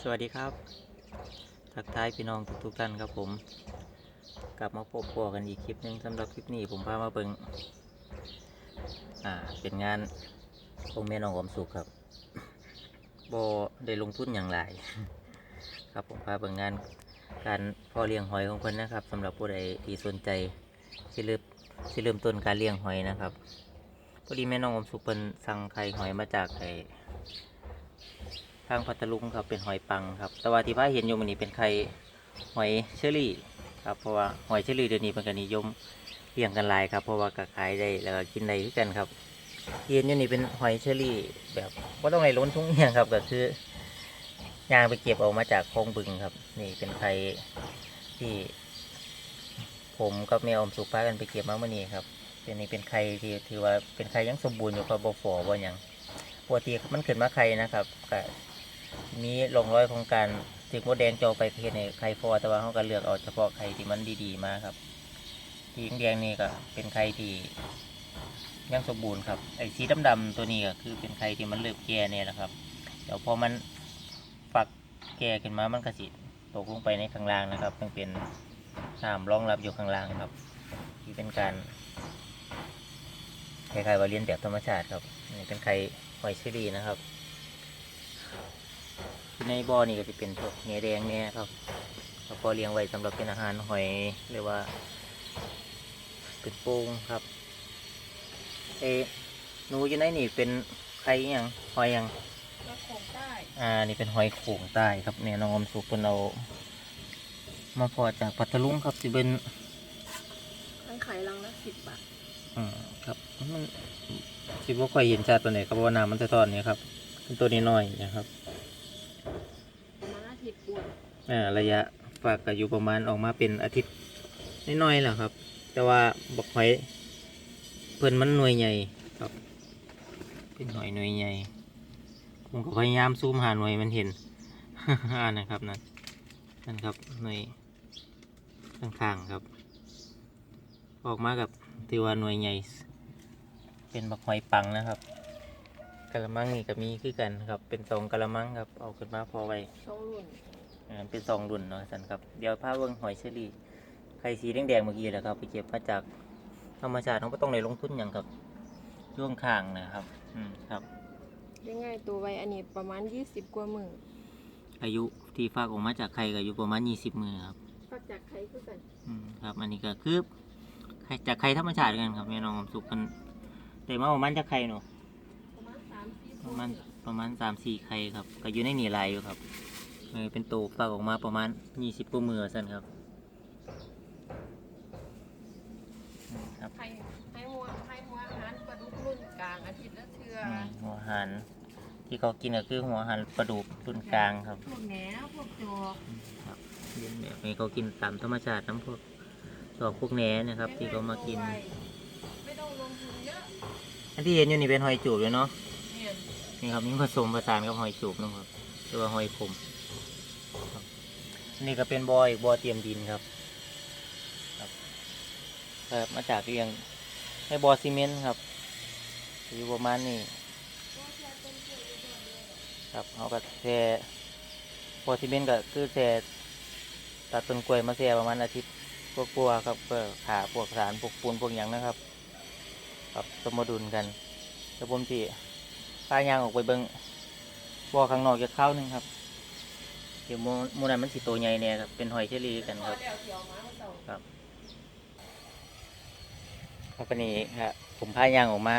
สวัสดีครับ ทักทายพี่น้องทุกๆท่านครับผม กลับมาพบปะกันอีกคลิปหนึงสำหรับคลิปนี้ผมพามาเบิงอ่า เป็นงานองค์แม่น้องอมสุขครับโบได้ลงทุนอย่างไรครับผมพาเบิงงานการพ่อเลี้ยงหอยของคนนะครับสำหรับผู้ใดที่สนใจที่เริ่มที่เริ่มต้นการเลี้ยงหอยนะครับพอดีแม่น้องอมสุขเป็นสั่งไข่หอยมาจากไอ ทางพัทลุงครับเป็นหอยปังครับ แต่ว่าที่พาเห็นอยู่มันนี้เป็นไข่หอยเชอรี่ครับเพราะว่าหอยเชอรี่เดี๋ยวนี้เป็นกันนิยมเลี้ยงกันหลายครับ เพราะว่าก็ขายได้แล้วก็กินได้ด้วยกันครับเห็นอยู่นี่เป็นหอยเชอรี่แบบว่าต้องในล้นทุ่งเอียงครับ ก็คือยางไปเก็บออกมาจากคลองบึงครับ นี่เป็นไข่ที่ ผมกับแมวอมสุกพากันไปเก็บมาเมื่อนี้ครับเป็นนี่เป็นไข่ที่ถือว่าเป็นไข่ยังสมบูรณ์อยู่ครับบ่ฝ่อบ่หยังปกติมันขึ้นมาไข่นะครับก็ มีร่องร้อยของการถึกมดแดงจาไปเพศในไข่ฟอแต่ว่าเขาก็เลือกเอาเฉพาะไข่ที่มันดีๆมาครับที่แดงนี่ก็เป็นไข่ที่ยังสมบูรณ์ครับไอ้สีดำๆตัวนี้ก็คือเป็นไข่ที่มันเริ่มแก่เนี่ยแหละครับ เดี๋ยวพอมันฝักแก่ขึ้นมามันก็สิตกลงไปในข้างล่างนะครับมันเป็นน้ำรองรับอยู่ข้างล่างครับ ที่เป็นการคล้ายๆว่าเรียนแบบธรรมชาติครับนี่เป็นไข่หอยเชอรี่นะครับ ในบ่อนี่ก็จะเป็นพวกเนื้อแดงเนี่ยครับแล้วก็เลี้ยงไว้สำหรับเป็นอาหารหอยหรือว่าเป็นโป่งครับ เอะหนูอยู่ในนี่เป็นไข่อิหยังหอยหยังมาโขงใต้อ่านี่เป็นหอยโข่งใต้ครับเนี่ยน้องอมสุกเป็นเอามาพอจากพัทลุงครับสิเป็นมันขายรังละสิบบาทอืมครับมันคิดว่าค่อยเห็นชัดตัวไหนครับเพราะว่าน้ำมันสะท้อนเนี่ยครับเป็นตัวนี้น้อยๆนะครับ ผิดบวชอ่าระยะฝากก็อยู่ประมาณออกมาเป็นอาทิตย์น้อยๆแหละครับ แต่ว่าบักหอยเพิ่นมันหน่วยใหญ่ครับ เป็นหอยหน่วยใหญ่ผมก็พยายามซูมหาหน่วยมันเห็นอ่านะครับนั่นนั่นครับหน่วยข้างๆครับ ออกมากับถือว่าหน่วยใหญ่ เป็นบักหอยปังนะครับะละมังนี่ก็มีคือกันครับ เป็นสองกะละมังครับ เอาขึ้นมาพอไว้ช่องรุ่นอ่าเป็นสองรุ่นเนาะสันครับ เดี๋ยวผ้าเบิ้งหอยเชอรี่ ไข่สีแดงๆเมื่อกี้แหละครับ ไปเก็บมาจากธรรมชาติเขาไม่ต้องในลงทุนอย่างครับช่วงข้างนะครับ อืมครับ ยังไงตัวไวอันนี้ประมาณยี่สิบกว่าหมื่นอายุที่ฟากออกมาจากไข่ก็อายุประมาณยี่สิบมือครับ ฟักจากใครคือกันอืมครับ อันนี้ก็คือไข่จากไข่ธรรมชาติกันครับแม่น้องสุกกันแต่มาประมาณจากไข่เนาะประมาณสามสี่ ประมาณประมาณสามสี่ไข่ครับ ก็อยู่ในนี่ลายอยู่ครับเออเป็นโตฟากออกมาประมาณยี่สิบกว่ามือสันครับอืมครับไข่ไข่หัวไข่หัวอาหารปลาดุกรุ่นกลางอาทิตย์ละเทืออืมหัวหันที่เขากินก็คือหัวหันปลาดุกรุ่นกลางครับพวกแหนพวกจอกครับเลี้ยงแบบนี้เขากินตามธรรมชาติน้ำพวกดอกพวกแหนนะครับ ที่เขามากินไม่ต้องลงทุนเยอะอันที่เห็นอยู่นี่เป็นหอยจูบเลยเนาะเนี่ครับนี่ผสมผสานกับหอยจูบนะครับหรือว่าหอยขมครับอันนี่ก็เป็นบออีกบอเตรียมดินครับ ครับครับมาจากเรียงในบอซีเมนต์ครับอยู่ประมาณนี้ครับเขาก็แช่พอซีเมนต์ก็คือแช่ตัดต้นกล้วยมาแช่ประมาณอาทิตย์กลัวาครับเพื่อขาพวกสารพวกปูนพวกอย่างนะครับ ครับสมดุลกันแต่ผม จีพายางออกไปเบิงบ่อข้างนอกจะเข้านึงครับ เดี๋ยวมูมูนั้นมันสิโตใหญ่แน่ครับ เป็นหอยเชอรี่กันครับ ครับครับวันนี้ครับผมพายางออกมา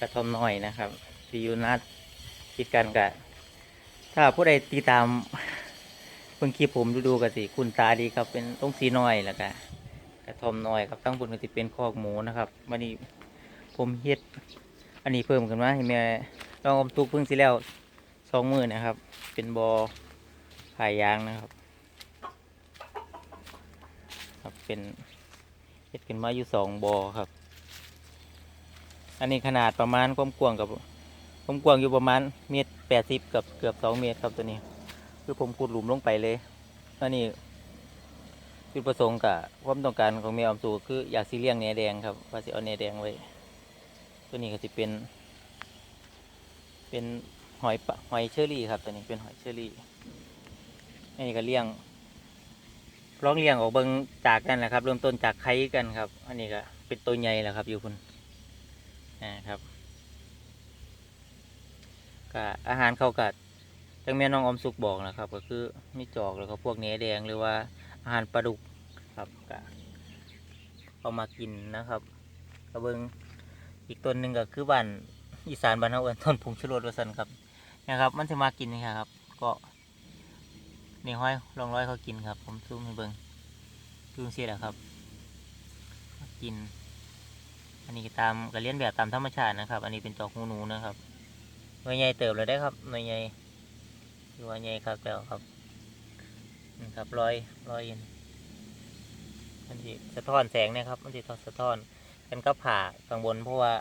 กระทอมหน่อยนะครับที่อยู่นัดคิดกันกะถ้าผู้ใดติดตามเพิ่งคลิปผมดูๆกันสิคุณตาดีครับ เป็นต้องสีน้อยแล้วก็กระทอมน้อยครับตั้งบนก็สิเป็นคอกหมูนะครับวันนี้ผมเฮ็ด อันนี้เพิ่มขึ้นมาให้แม่ลองอมตุกเพิ่งสิแล้วสองมือนะครับ เป็นบอผายยางนะครับ ครับเป็นเฮ็ดขึ้นมาอยู่สองบอครับ อันนี้ขนาดประมาณความกว้างกับความกว้างอยู่ประมาณเมตรแปดสิบกับเกือบสองเมตรครับตัวนี้ คือผมขุดหลุมลงไปเลยอันนี้จุดประสงค์กับความต้องการของแมวอมสูคืออยากสีเลี้ยงเนื้อแดงครับว่าสิเอาเนื้อแดงไว้ ตัวนี้ก็จะเป็น เป็นหอยปะหอยเชอรี่ครับตัวนี้เป็นหอยเชอรี่อันนี้ก็เลี้ยงร้องเลี้ยงออกเบิงจากกันแหละครับ เริ่มต้นจากไข่กันครับ อันนี้ก็เป็นตัวใหญ่แล้วครับ อยู่คุณนะครับก็อาหารเขากัดจังแม่น้องออมสุกบอกนะครับ ก็คือมีจอกแล้วก็พวกเนื้อแดงหรือว่าอาหารปลาดุกครับก็เอามากินนะครับกระเบิง อีกต้นหนึ่งก็คือบ้านอีสานบ้านเฮาเอิ้นต้นผงชูรสว่าซั่นครับนะครับ มันจะมากินนี่ครับ ก็นี่ห้อยลองร้อยเขากินครับ ผมซูมให้เบิ่งดูสิแหละครับ กิน อันนี้ตามก็เลียนแบบตามธรรมชาตินะครับ อันนี้เป็นจอกหูหนูนะครับหน่วยใหญ่เติบเลยได้ครับหน่วยใหญ่ถือว่าใหญ่ครับแล้วครับนี่ครับร้อยร้อยเย็นมันจะสะท้อนแสงนะครับ มันจะสะท้อน กันก็ผ่าข้างบนเพราะว่า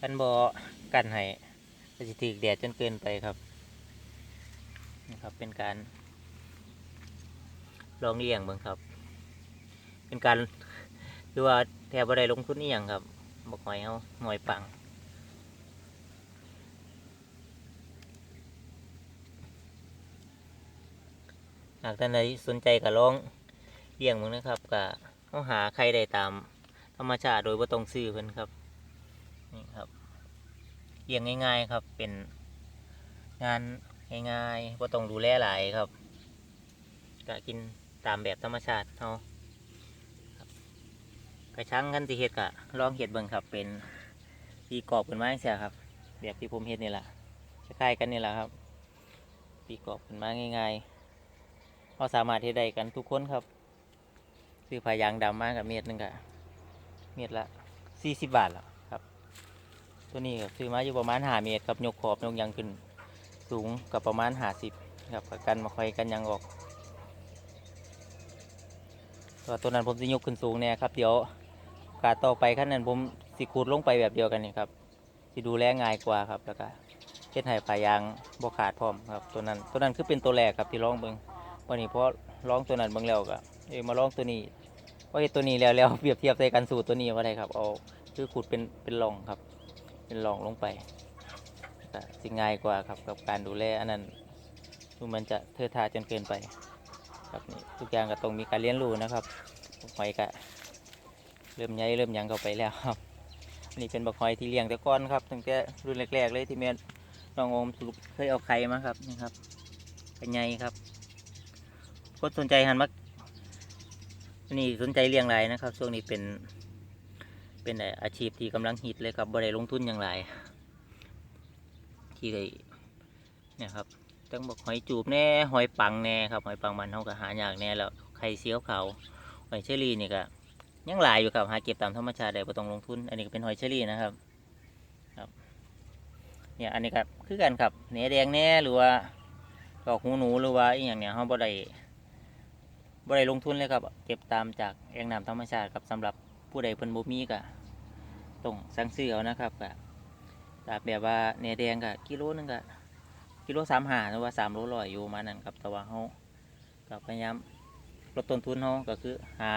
กันบอกันให้ก็จะถีกแดดจนเกินไปครับนะครับ เป็นการลองเลี้ยงเบิ่งครับ เป็นการคือว่าแทบบ่ได้ลงทุนนี่อหย่างครับบอกหอยเอาหอยปังหากท่านใดสนใจก็ลองเลี้ยงมึงนะครับก็เขาหาใครได้ตาม ธรรมชาติโดยว่าต้องซื้อเพิ่นครับนี่ครับเลี้ยงง่าย ๆครับ เป็นงานง่ายๆว่าต้องดูแลหลายครับก็กินตามแบบธรรมชาติเขาครับกระชังกันที่เฮ็ดกะลองเฮ็ดเบิ่งครับ เป็นปีกรอบเป็นไม้เสียครับ แบบที่ผมเฮ็ดนี่แหละคล้ายๆกันนี่แหละครับปีกรอบเป็นไม้ง่ายๆเราสามารถเฮ็ดได้กันทุกคนครับซื้อผ้ายางดำมากกับเม็ดหนึงกะ เม็ดละสี่สิบบาทแล้วครับ ตัวนี้ก็ซื้อมาอยู่ประมาณห้าเมตรครับยกขอบยกยังขึ้น สูงกับประมาณห้าสิบครับกับกันมาคอยกันยังออกตัวตัวนั้นผมจะยกขึ้นสูงแน่ครับเดี๋ยวกาสต่อไปขั้นนั้นผมสิขูดลงไปแบบเดียวกันนี่ครับสิดูแลง่ายกว่าครับแล้วก็เฮ็ดให้ผ้ายางบ่ขาดพร้อมครับตัวนั้นตัวนั้นคือเป็นตัวแรกครับที่ลองเบิ่งวันนี้เพราะร้องตัวนั้นเบางแล้วก็เอ้ยมาร้องตัวนี้ ว่าเฮ็ดตัวนี้แล้วแล้วเปรียบเทียบใส่กันสู่ตัวนี้ว่าได้ครับเอาคือขุดเป็นเป็นร่องครับ เป็นร่องลงไปสิง่ายกว่าครับกับการดูแลอันนั้นดูมันจะเทอทาจนเกินไป ครับนี่ทุกอย่างก็ต้องมีการเรียนรู้นะครับหอยก็เริ่มใหญ่เริ่มยังเข้าไปแล้วครับนนี้เป็นบักหอยที่เลี้ยงแต่ก้อนครับตั้งแต่รุ่นแรกๆเลยที่แม่น้องโอมสุเคยเอาไข่มาครับนี่ครับเป็นไงครับคนสนใจหันมา นนี้สนใจเลี้ยงไรนะครับ ช่วงนี้เป็นเป็นอาชีพที่กำลังฮิตเลยครับบ่ได้ลงทุนอย่างไรที่ได้เนี่ยครับต้องบอกหอยจูบแน่หอยปังแน่ครับหอยปังมันเขาก็หายากแน่แล้วไข่เสียวเขาหอยเชอรี่นี่ก็ยังหลายอยู่ครับหาเก็บตามธรรมชาติได้บ่ต้องลงทุน อันนี้ก็เป็นหอยเชอรี่นะครับครับเนี่ยอันนี้ก็คือกันครับเนื้อแดงแน่หรือว่าดอกหูหนูหรือว่าอีอย่างเนี้ยเขาบ่ได้ บ่ได้ลงทุนเลยครับ เก็บตามจากแอ่งน้ำธรรมชาติครับสำหรับผู้ใดเพิ่นบ่มีก็ต้องสั่งซื้อเอานะครับก็ก็แบบว่าเนแดงก็กิโลนึงก็กิโลสามหาหรือว่าสามโลร้อยอยู่มาณนั้นครับแต่ว่าเขาก็พยายามลดต้นทุนเขาก็คือหา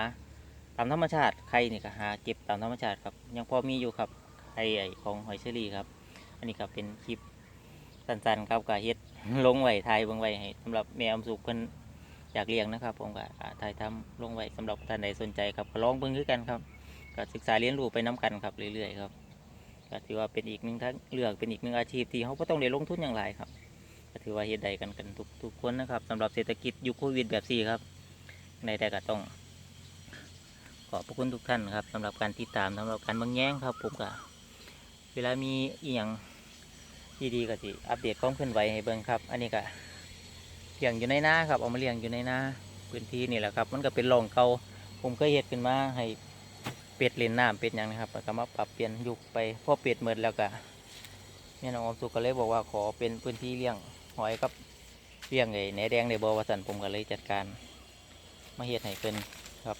ตามธรรมชาติไข่นี่ก็หาเก็บตามธรรมชาติครับ ยังพอมีอยู่ครับไข่ไอ้ของหอยเชอรี่ครับ อันนี้ก็เป็นคลิปสั้นๆครับก็เฮ็ดลงไว้ทายเบิ่งไว้ให้สำหรับแม่อมสุกเพิ่น อยากเลี้ยงนะครับ ผมก็ถ่ายทำลงไว้สำหรับท่านใดสนใจครับก็ลองเบิ่งคือกันครับก็ศึกษาเรียนรู้ไปน้กันครับเรื่อยๆครับก็ถือว่าเป็นอีกหนึ่งทางเลือกเป็นอีกหนึ่งอาชีพที่เขาก็ต้องได้ลงทุนอย่างไรครับก็ถือว่าเฮ็ดได้กันกันทุกทุกคนนะครับสำหรับเศรษฐกิจยุคโควิดแบบสี่ครับ ในแต่ก็ต้อง ขอบพระคุณทุกท่านครับสำหรับการติดตามสำหรับการเบางแย้งครับผมก็เวลามีอีหยังที่ดีก็สิอัปเดตความเคลื่อนไหวให้เบิ่งครับ อันนี้ก็ ลี้ยงอยู่ในนาครับเอามาเลี้ยงอยู่ในนาพื้นที่นี่แหละครับ มันก็เป็นร่องเก่าผมเคยเฮ็ดขึ้นมาให้เป็ดเล่นน้ำเป็ดยังนะครับแล้วก็มาปรับเปลี่ยนยุคไปพอเป็ดหมดแล้วก็แม่น้องอมสุกก็เลยบอกว่าขอเป็นพื้นที่เลี้ยงหอยกับเลี้ยงไอ้แหนแดงในบ่อวสันผมก็เลยจัดการมาเฮ็ดให้เพิ่นครับ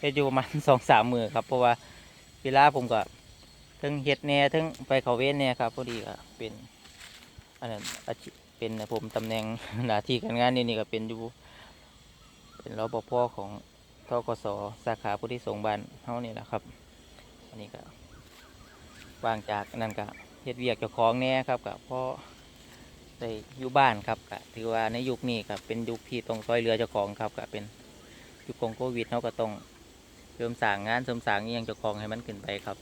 เฮ็ดอยู่ประมาณสองสามมือครับเพราะว่าเวลาผมก็ทั้งเฮ็ดแน่ทั้งไปเขาเว้นแน่ครับพอดีก็เป็นอันนั้นอาชีพ เป็นผมตำแหน่งหน้าที่การงานนี่นี่ก็เป็นอยู่ เป็นรปภของทกสสาขาผู้ที่ส่งส์บ้านเฮานี่แหละครับ อันนี้ก็ว่างจากนั้นก็เฮ็ดเวียกเจ้าของแน่ครับก็พอได้อยู่บ้านครับก็ถือว่าในยุคนี้ก็เป็นยุคที่ต้องซอยเรือเจ้าของครับก็เป็นยุคของโควิดเขาก็ต้องเริ่มสร้างงานเสริมสร้างอหยังเจ้าของให้มันขึ้นไปครับ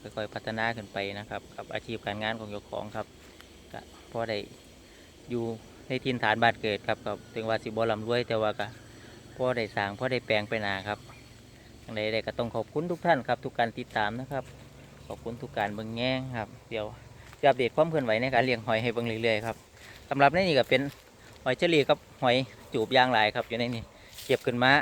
ค่อยๆพัฒนาขึ้นไปนะครับ กับอาชีพการงานของเจ้าของครับก็พอได้ อยู่ในทินฐานบ้านเกิดครับก็ถึงว่าสิบ่ร่ำรวยแต่ว่าก็พ่อได้สร้างพ่อได้แปลงไปหนาครับอย่างไรก็ต้องขอบคุณทุกท่านครับทุกการติดตามนะครับ ขอบคุณทุกการเบิ่งแง่งครับ เดี๋ยวจะอัปเดตความเคลื่อนไหวในการเลี้ยงหอยให้เบิ่งเรื่อยๆครับสำหรับในนี่ก็เป็นหอยเชอรี่กับหอยจูบยางหลายครับอยู่ในนี่เก็บขึ้นมา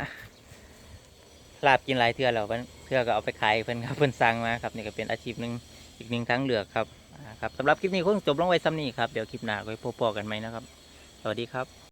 ลาบกินหลายเทื่อแล้วเพื่อก็เอาไปขายเพิ่อนครับเพิ่อนสั่งมาครับนี่ก็เป็นอาชีพหนึ่งอีกหนึ่งทางเลือกครับ ครับสำหรับคลิปนี้คงจบลงไว้ซ้ำนี้ครับ เดี๋ยวคลิปหน้าไว้พบกันไหมนะครับ สวัสดีครับ